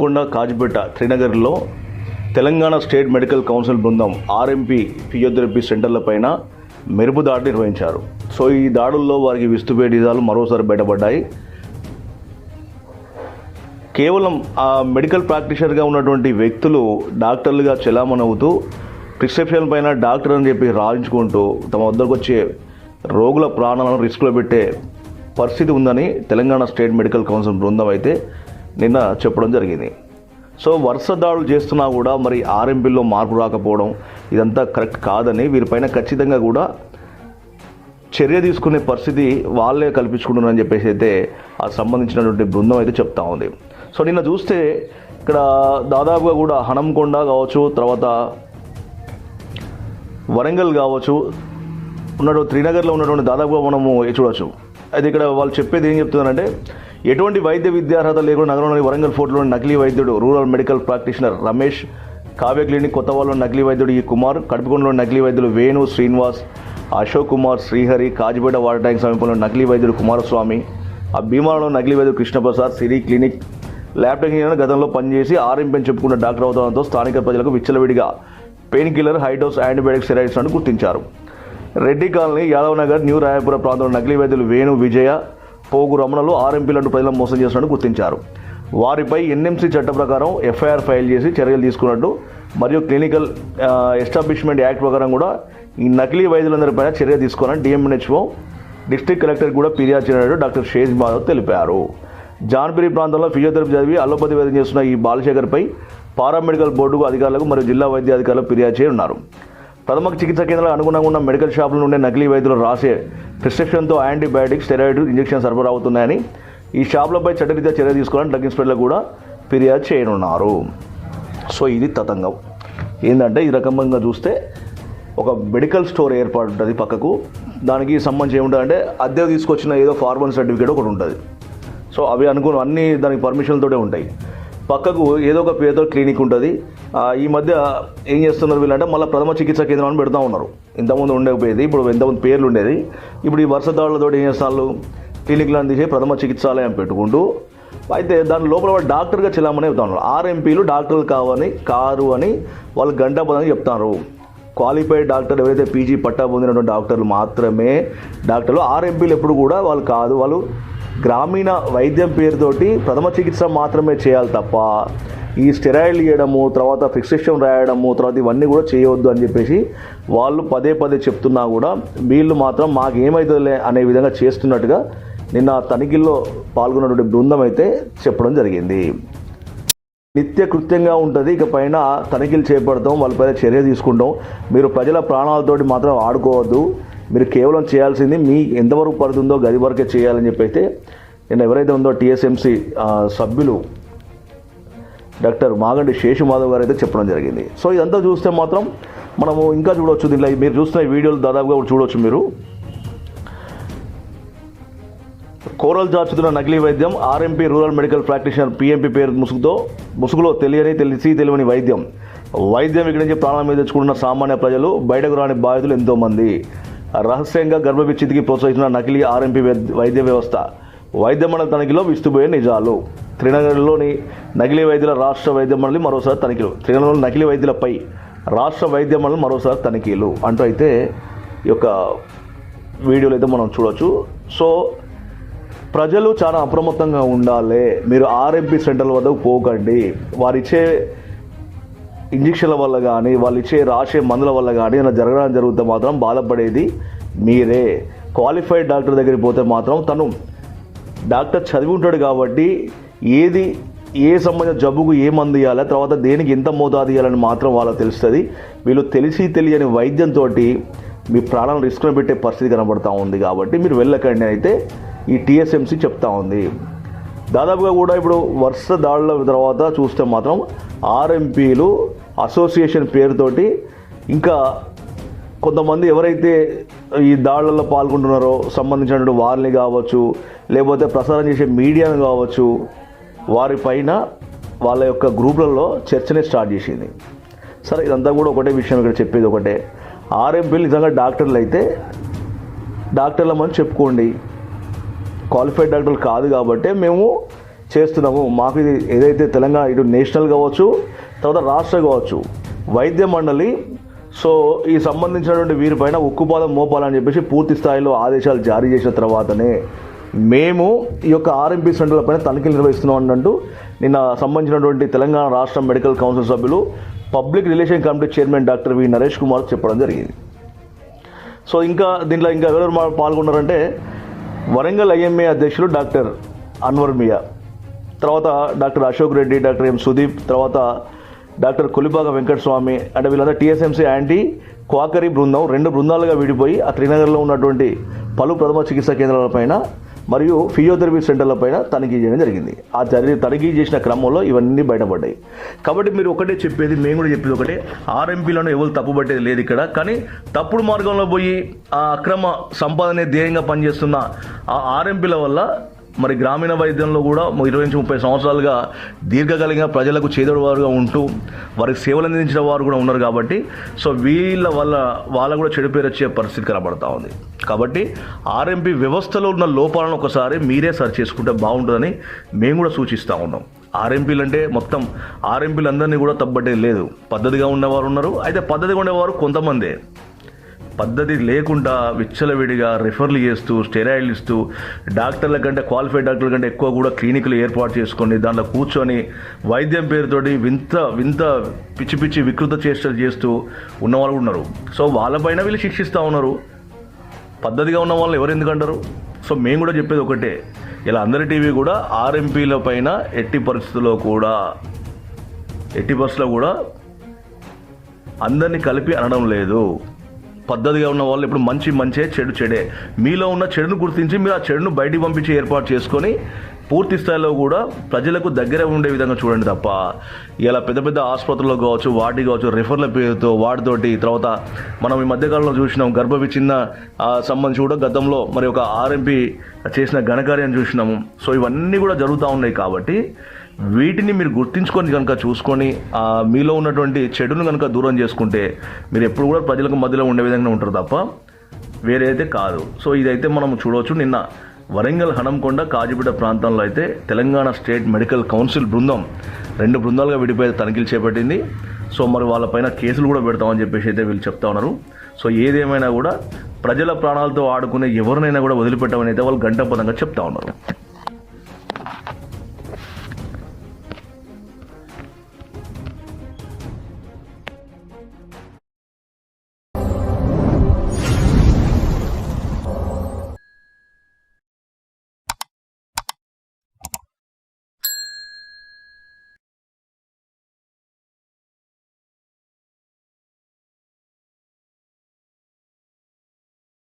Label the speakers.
Speaker 1: కొండ కాజిపేట త్రినగర్లో Telangana state medical council బృందం ఆర్ఎంపీ ఫిజియోథెరపీ సెంటర్ల పైన మెరుపు దాడి నిర్వహించారు. సో ఈ దాడుల్లో వారికి విస్తుపేటిజాలు మరోసారి బయటపడ్డాయి. కేవలం ఆ మెడికల్ ప్రాక్టీషనర్గా ఉన్నటువంటి వ్యక్తులు డాక్టర్లుగా చెలామణవుతూ ప్రిస్క్రిప్షన్ పైన డాక్టర్ అని చెప్పి రాయించుకుంటూ తమ వద్దకు వచ్చే రోగుల ప్రాణాలను రిస్క్లో పెట్టే పరిస్థితి ఉందని తెలంగాణ స్టేట్ మెడికల్ కౌన్సిల్ బృందం అయితే నిన్న చెప్పడం జరిగింది. సో వరుస దాడులు చేస్తున్నా కూడా మరి ఆర్ఎంపీలో మార్పు రాకపోవడం ఇదంతా కరెక్ట్ కాదని వీరిపైన ఖచ్చితంగా కూడా చర్య తీసుకునే పరిస్థితి వాళ్ళే కల్పించుకుంటున్నారని చెప్పేసి అయితే ఆ సంబంధించినటువంటి బృందం అయితే చెప్తా ఉంది. సో నిన్న చూస్తే ఇక్కడ దాదాపుగా కూడా హనంకొండ కావచ్చు తర్వాత వరంగల్ కావచ్చు ఉన్నటువంటి త్రినగర్లో ఉన్నటువంటి దాదాపుగా మనము చూడవచ్చు అయితే ఇక్కడ వాళ్ళు చెప్పేది ఏం చెప్తున్నారంటే ఎటువంటి వైద్య విద్యార్హత లేకుండా నగరంలోని వరంగల్ ఫోర్ట్లోని నకిలీ వైద్యుడు rural medical practitioner Ramesh Kavya clinic కొత్తవాళ్ళలో నకిలీ వైద్యుడు ఈ కుమార్ కడుపుకొండలో నకిలీ వైద్యులు వేణు శ్రీనివాస్ అశోక్ కుమార్ శ్రీహరి కాజిపేట వాటర్ ట్యాంక్ సమీపంలో నకిలీ వైద్యుడు కుమారస్వామి ఆ భీమాలో నకిలీ వైద్యుడు Krishnaprasad Siri clinic lab technician గతంలో పనిచేసి ఆర్ఎంపీ చెప్పుకున్న డాక్టర్ అవుతాడంతో స్థానిక ప్రజలకు విచ్చలవిడిగా pain killer high dose antibiotic steroids అని గుర్తించారు. రెడ్డి కాలనీ యాదవ్ నగర్ న్యూ రాయపుర ప్రాంతంలో నకిలీ వైద్యులు వేణు విజయ పోగు రమణలు ఆర్ఎంపీలను ప్రజలను మోసం చేస్తున్నట్టు గుర్తించారు. వారిపై ఎన్ఎంసీ చట్ట ప్రకారం ఎఫ్ఐఆర్ ఫైల్ చేసి చర్యలు తీసుకున్నట్టు మరియు క్లినికల్ ఎస్టాబ్లిష్మెంట్ యాక్ట్ ప్రకారం కూడా ఈ నకిలీ వైద్యులందరిపైన చర్య తీసుకోవాలని డిఎంఎన్హెచ్ఓ డిస్ట్రిక్ట్ కలెక్టర్ కూడా ఫిర్యాదు చేయనట్టు డాక్టర్ షేజ్ మాధవ్ తెలిపారు. జాన్పిరి ప్రాంతంలో ఫిజియోథెరపీ చదివి అల్లోపతి వైద్యం చేస్తున్న ఈ బాలశేఖర్పై పారామెడికల్ బోర్డుకు అధికారులకు మరియు జిల్లా వైద్య అధికారులకు ఫిర్యాదు చేయనున్నారు. ప్రథమ చికిత్స కేంద్రాలకు అనుగుణంగా ఉన్న మెడికల్ షాపుల నుండి నకిలీ వైద్యులు రాసే ప్రిస్క్రిప్షన్తో యాంటీబయాటిక్ స్టెరాయిడ్ ఇంజెక్షన్ సరఫరా అవుతున్నాయని ఈ షాపులపై చట్టరీత్యా చర్య తీసుకోవాలని డ్రగ్ ఇన్స్పెక్టర్లు కూడా ఫిర్యాదు చేయనున్నారు. సో ఇది తతంగం. ఏంటంటే ఈ రకంగా చూస్తే ఒక మెడికల్ స్టోర్ ఏర్పాటు ఉంటుంది పక్కకు. దానికి సంబంధించి ఏముంటుందంటే అద్దె తీసుకొచ్చిన ఏదో ఫార్మల్ సర్టిఫికేట్ ఒకటి ఉంటుంది. సో అవి అనుకున్న అన్ని దానికి పర్మిషన్తోనే ఉంటాయి. పక్కకు ఏదో ఒక పేరుతో క్లినిక్ ఉంటుంది. ఈ మధ్య ఏం చేస్తున్నారు వీళ్ళంటే మళ్ళీ ప్రథమ చికిత్స కేంద్రం అని పెడతా ఉన్నారు. ఇంతకుముందు ఉండకపోయేది ఇప్పుడు ఇంతకుముందు పేర్లు ఉండేది. ఇప్పుడు ఈ వరుస దాడులతో ఏం చేస్తారు క్లినిక్లను అందించే ప్రథమ చికిత్సాలయం పెట్టుకుంటూ అయితే దాని లోపల డాక్టర్గా చెల్లామని చెప్తా ఉన్నారు. ఆర్ఎంపీలు డాక్టర్లు కావని కారు అని వాళ్ళు గంట పదని చెప్తారు. క్వాలిఫైడ్ డాక్టర్ ఎవరైతే పీజీ పట్టా పొందినటువంటి డాక్టర్లు మాత్రమే డాక్టర్లు ఆర్ఎంపీలు ఎప్పుడు కూడా వాళ్ళు కాదు. వాళ్ళు గ్రామీణ వైద్యం పేరుతోటి ప్రథమ చికిత్స మాత్రమే చేయాలి తప్ప ఈ స్టెరాయిడ్ ఇవ్వడము తర్వాత ఫిక్సేషన్ రాయడము తర్వాత ఇవన్నీ కూడా చేయవద్దు అని చెప్పేసి వాళ్ళు పదే పదే చెప్తున్నా కూడా వీళ్ళు మాత్రం మాకు ఏమవుతుందిలే అనే విధంగా చేస్తున్నట్టుగా నిన్న తనిఖీల్లో పాల్గొన్నటువంటి బృందం అయితే చెప్పడం జరిగింది. నిత్య కృత్యంగా ఉంటుంది ఇక పైన తనిఖీలు చేపడతాం వాళ్ళపైన చర్య తీసుకుంటాం. మీరు ప్రజల ప్రాణాలతోటి మాత్రం ఆడుకోవద్దు. మీరు కేవలం చేయాల్సింది మీ ఎంతవరకు పడుతుందో గది వరకే చేయాలని చెప్పి నిన్న ఎవరైతే ఉందో టీఎస్ఎంసీ సభ్యులు డాక్టర్ మాగండి శేషుమాధవ్ గారు అయితే చెప్పడం జరిగింది. సో ఇదంతా చూస్తే మాత్రం మనము ఇంకా చూడవచ్చు దీనిలో మీరు చూస్తున్న వీడియోలు దాదాపుగా చూడవచ్చు మీరు. కోరల్ జాచుతున్న నకిలీ వైద్యం RMP rural medical practitioner PMP పేరు ముసుగుతో ముసుగులో తెలియని తెలిసి తెలియని వైద్యం. వైద్యం ఇక్కడి నుంచి ప్రాణం మీద తెచ్చుకుంటున్న సామాన్య ప్రజలు బయటకు రాని బాధితులు ఎంతోమంది. రహస్యంగా గర్భవిచ్ఛితికి ప్రోత్సహిస్తున్న నకిలీ ఆర్ఎంపీ వైద్య వ్యవస్థ. వైద్య మండలి తనిఖీలో విస్తుపోయే నిజాలు. త్రినగర్లోని నకిలీ వైద్యుల రాష్ట్ర వైద్య మండలి మరోసారి తనిఖీలు. త్రినగర్లోని నకిలీ వైద్యులపై రాష్ట్ర వైద్య మండలి మరోసారి తనిఖీలు. అంటూ అయితే ఈ యొక్క వీడియోలు అయితే మనం చూడొచ్చు. సో ప్రజలు చాలా అప్రమత్తంగా ఉండాలి. మీరు ఆర్ఎంపీ సెంటర్ల వద్దకు పోకండి. వారిచ్చే ఇంజక్షన్ల వల్ల కానీ వాళ్ళు ఇచ్చే రాసే మందుల వల్ల కానీ ఏమైనా జరగడం జరిగితే మాత్రం బాధపడేది మీరే. క్వాలిఫైడ్ డాక్టర్ దగ్గరికి పోతే మాత్రం తను డాక్టర్ చదివి ఉంటాడు కాబట్టి ఏది ఏ సంబంధించిన జబ్బుకు ఏ మందు ఇవ్వాలి తర్వాత దేనికి ఎంత మోతాదు ఇవ్వాలని మాత్రం వాళ్ళకి తెలుస్తుంది. వీళ్ళు తెలిసి తెలియని వైద్యంతో మీ ప్రాణాలను రిస్క్లో పెట్టే పరిస్థితి కనబడతా ఉంది కాబట్టి మీరు వెళ్ళకండి అయితే ఈ టీఎస్ఎంసీ చెప్తా ఉంది. దాదాపుగా కూడా ఇప్పుడు వరుస దాడుల తర్వాత చూస్తే మాత్రం ఆర్ఎంపీలు అసోసియేషన్ పేరుతోటి ఇంకా కొంతమంది ఎవరైతే ఈ దాడులలో పాల్గొంటున్నారో సంబంధించినటువంటి వారిని కావచ్చు లేకపోతే ప్రసారం చేసే మీడియాను కావచ్చు వారిపైన వాళ్ళ యొక్క గ్రూపులలో చర్చనే స్టార్ట్ చేసింది. సరే ఇదంతా కూడా ఒకటే విషయం ఇక్కడ చెప్పేది ఒకటే. ఆర్ఎంపీలు నిజంగా డాక్టర్లు అయితే డాక్టర్లమని చెప్పుకోండి. క్వాలిఫైడ్ డాక్టర్లు కాదు కాబట్టి మేము చేస్తున్నాము. మాకు ఇది ఏదైతే తెలంగాణ ఇటు నేషనల్ కావచ్చు తర్వాత రాష్ట్ర కావచ్చు వైద్య మండలి సో ఈ సంబంధించినటువంటి వీరిపైన ఉక్కుపాదం మోపాలని చెప్పేసి పూర్తి స్థాయిలో ఆదేశాలు జారీ చేసిన తర్వాతనే మేము ఈ యొక్క ఆర్ఎంపీ సెంటర్ల పైన తనిఖీలు నిర్వహిస్తున్నాం అంటూ నిన్న సంబంధించినటువంటి తెలంగాణ రాష్ట్ర మెడికల్ కౌన్సిల్ సభ్యులు public relation committee chairman doctor V Naresh Kumar చెప్పడం జరిగింది. సో ఇంకా దీంట్లో ఇంకా ఎవరెవరు పాల్గొన్నారంటే వరంగల్ ఐఎంఏ అధ్యక్షులు డాక్టర్ అన్వర్ మియా తర్వాత doctor Ashok Reddy doctor M Sudeep తర్వాత డాక్టర్ కొలిబాగ వెంకటస్వామి అంటే వీళ్ళందరూ టీఎస్ఎంసీ యాంటీ క్వాకరీ బృందం. రెండు బృందాలుగా విడిపోయి ఆ త్రినగర్లో ఉన్నటువంటి పలు ప్రథమ చికిత్సా కేంద్రాలపైన మరియు ఫిజియోథెరపీ సెంటర్లపైన తనిఖీ చేయడం జరిగింది. ఆ జరిగి తనిఖీ చేసిన క్రమంలో ఇవన్నీ బయటపడ్డాయి. కాబట్టి మీరు ఒకటే చెప్పేది మేము కూడా చెప్పేది ఒకటే. ఆర్ఎంపీలను ఎవరు తప్పుపట్టేది లేదు ఇక్కడ. కానీ తప్పుడు మార్గంలో పోయి ఆ అక్రమ సంపాదనే ధ్యేయంగా పనిచేస్తున్న ఆ ఆర్ఎంపీల వల్ల మరి గ్రామీణ వైద్యంలో కూడా ఇరవై నుంచి ముప్పై సంవత్సరాలుగా దీర్ఘకాలికంగా ప్రజలకు చేదోడువారుగా ఉంటూ వారికి సేవలు అందించిన వారు కూడా ఉన్నారు కాబట్టి సో వీళ్ళ వల్ల వాళ్ళ కూడా చెడు పేరు వచ్చే పరిస్థితి కనబడతా ఉంది. కాబట్టి ఆర్ఎంపీ వ్యవస్థలో ఉన్న లోపాలను ఒకసారి మీరే సరి చేసుకుంటే బాగుంటుందని మేము కూడా సూచిస్తూ ఉన్నాం. ఆర్ఎంపీలు అంటే మొత్తం ఆర్ఎంపీలు అందరినీ కూడా తప్పట్టేది లేదు పద్ధతిగా ఉన్నవారు ఉన్నారు. అయితే పద్ధతిగా ఉండేవారు కొంతమందే. పద్ధతి లేకుండా విచ్చలవిడిగా రిఫర్లు చేస్తూ స్టెరాయిడ్లు ఇస్తూ డాక్టర్ల కంటే క్వాలిఫైడ్ డాక్టర్ల కంటే ఎక్కువ కూడా క్లినిక్లు ఏర్పాటు చేసుకొని దాంట్లో కూర్చొని వైద్యం పేరుతోటి వింత వింత పిచ్చి పిచ్చి వికృత చేష్టలు చేస్తూ ఉన్నవాళ్ళు ఉన్నారు. సో వాళ్ళపైన వీళ్ళు శిక్షిస్తూ ఉన్నారు. పద్ధతిగా ఉన్న వాళ్ళు ఎవరు ఎందుకంటారు సో మేము కూడా చెప్పేది ఒకటే. ఇలా అందరి టీవీ కూడా ఆర్ఎంపీల పైన ఎట్టి పరిస్థితుల్లో కూడా ఎట్టి పరిస్థితుల్లో కూడా అందరినీ కలిపి అనడం లేదు. పద్ధతిగా ఉన్న వాళ్ళు ఇప్పుడు మంచి మంచే చెడు చెడే. మీలో ఉన్న చెడును గుర్తించి మీరు ఆ చెడును బయటికి పంపించి ఏర్పాటు చేసుకొని పూర్తి స్థాయిలో కూడా ప్రజలకు దగ్గర ఉండే విధంగా చూడండి తప్ప. ఇలా పెద్ద పెద్ద ఆసుపత్రుల్లో కావచ్చు వాటి కావచ్చు రిఫర్ల పేరుతో వాటితోటి తర్వాత మనం ఈ మధ్యకాలంలో చూసినాం గర్భ విచ్ఛిన్న సంబంధించి కూడా గతంలో మరి ఒక ఆర్ఎంపీ చేసిన ఘనకార్యం చూసినాము. సో ఇవన్నీ కూడా జరుగుతూ ఉన్నాయి కాబట్టి వీటిని మీరు గుర్తించుకొని కనుక చూసుకొని మీలో ఉన్నటువంటి చెడును కనుక దూరం చేసుకుంటే మీరు ఎప్పుడు కూడా ప్రజలకు మధ్యలో ఉండే విధంగా ఉంటారు తప్ప వేరేదైతే కాదు. సో ఇదైతే మనం చూడవచ్చు. నిన్న వరంగల్ హనంకొండ కాజిపేట ప్రాంతంలో అయితే తెలంగాణ స్టేట్ మెడికల్ కౌన్సిల్ బృందం రెండు బృందాలుగా విడిపోయి తనిఖీలు చేపట్టింది. సో మరి వాళ్ళపైన కేసులు కూడా పెడతామని చెప్పేసి అయితే వీళ్ళు చెప్తా ఉన్నారు. సో ఏదేమైనా కూడా ప్రజల ప్రాణాలతో ఆడుకునే ఎవరినైనా కూడా వదిలిపెట్టమని అయితే వాళ్ళు గంట పదంగా చెప్తా ఉన్నారు.